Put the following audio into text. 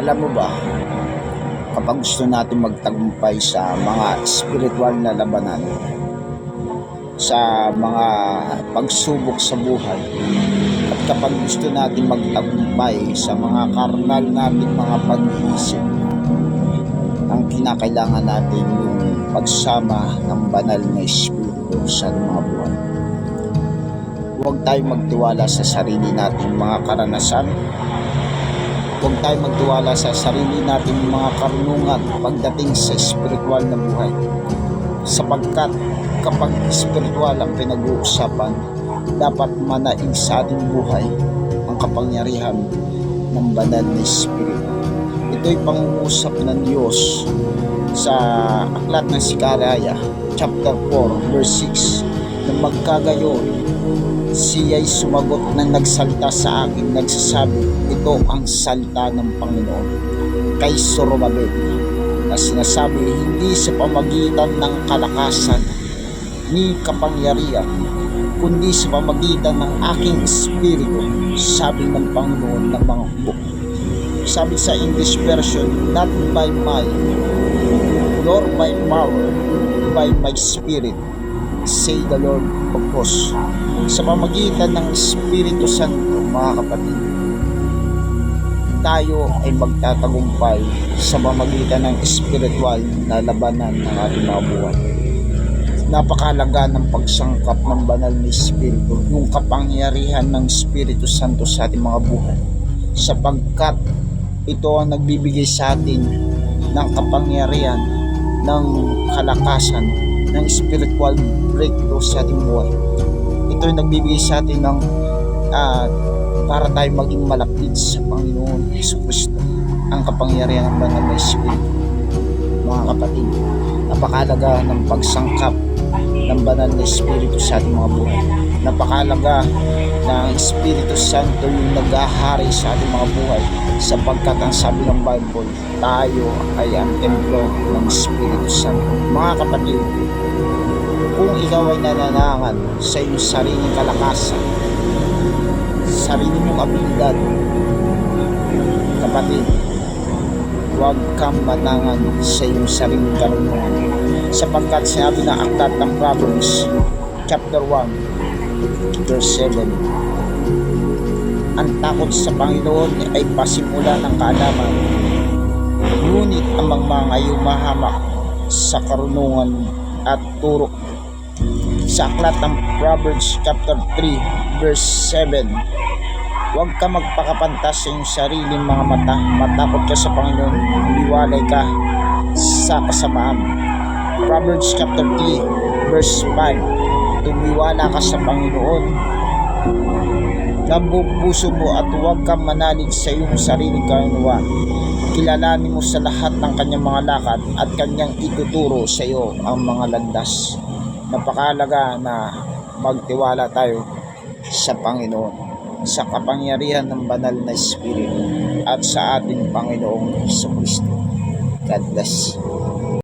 Alam mo ba, kapag gusto natin magtagumpay sa mga spiritual na labanan, sa mga pagsubok sa buhay, at kapag gusto natin magtagumpay sa mga karnal natin mga pag-iisip, ang kinakailangan natin yung pagsama ng banal na espiritu sa mga buhay. Huwag tayong magtiwala sa sarili nating mga karanasan Huwag tayo magtiwala sa sarili nating mga karunungan pagdating sa espiritual na buhay. Sapagkat kapag espiritual ang pinag-uusapan, dapat manaig sa ating buhay ang kapangyarihan ng banal na espiritu. Ito'y pangungusap ng Diyos sa aklat ng Sikaraya, chapter 4, verse 6, na magkagayon siya'y sumagot na nagsalita sa akin, nagsasabi, ito ang salita ng Panginoon kay Zorobabel na sinasabi, hindi sa pamagitan ng kalakasan ni kapangyarihan, kundi sa pamagitan ng aking espiritu, sabi ng Panginoon ng mga hukbo. Sabi sa English version, not by might, nor by power, by my spirit, say the Lord of hosts. Sa pamagitan ng Espiritu Santo, mga kapatid, tayo ay magtatagumpay sa pamagitan ng spiritual na labanan ng ating mga buhay. Napakalaga ng pagsangkap ng banal na Espiritu, yung kapangyarihan ng Espiritu Santo sa ating mga buhay. Sapagkat ito ang nagbibigay sa atin ng kapangyarihan, ng kalakasan, ng spiritual breakthrough sa ating buhay. Ito ay nagbibigay sa atin ng ah, para tayo maging malapit sa Panginoon Yesu Kristo ang kapangyarihan ng banal na Espiritu. Mga kapatid, napakalaga ng pagsangkap ng banal na Espiritu sa ating mga buhay. Napakalaga na ang Espiritu Santo yung naghahari sa ating mga buhay sapagkat ang sabi ng Bible, tayo ay ang templo ng Espiritu Santo. Mga kapatid, kung ikaw ay nananangan sa iyong sariling kalakasan, sarili mong abilidad, kapatid, huwag kang manangan sa iyong sariling karunungan. Sapagkat sinabi ng aklat ng Proverbs, chapter 1, verse 7, ang takot sa Panginoon ay pasimula ng kaalaman, ngunit ang mga yumahamak sa karunungan at turo sa aklat ng Proverbs chapter 3 verse 7 Huwag ka magpakapantas sa iyong sariling mga mata. Matakot ka sa Panginoon. Liwalay ka sa kasamaan. Proverbs chapter 3 verse 5 Tumiwala ka sa Panginoon Lambog puso mo at huwag kang manalig sa iyong sariling kanuwa kilalanin mo sa lahat ng kanyang mga lakad at kanyang ituturo sa iyo ang mga landas napakalaga na magtiwala tayo sa Panginoon sa kapangyarihan ng banal na Espiritu at sa ating Panginoong Kristo. God bless.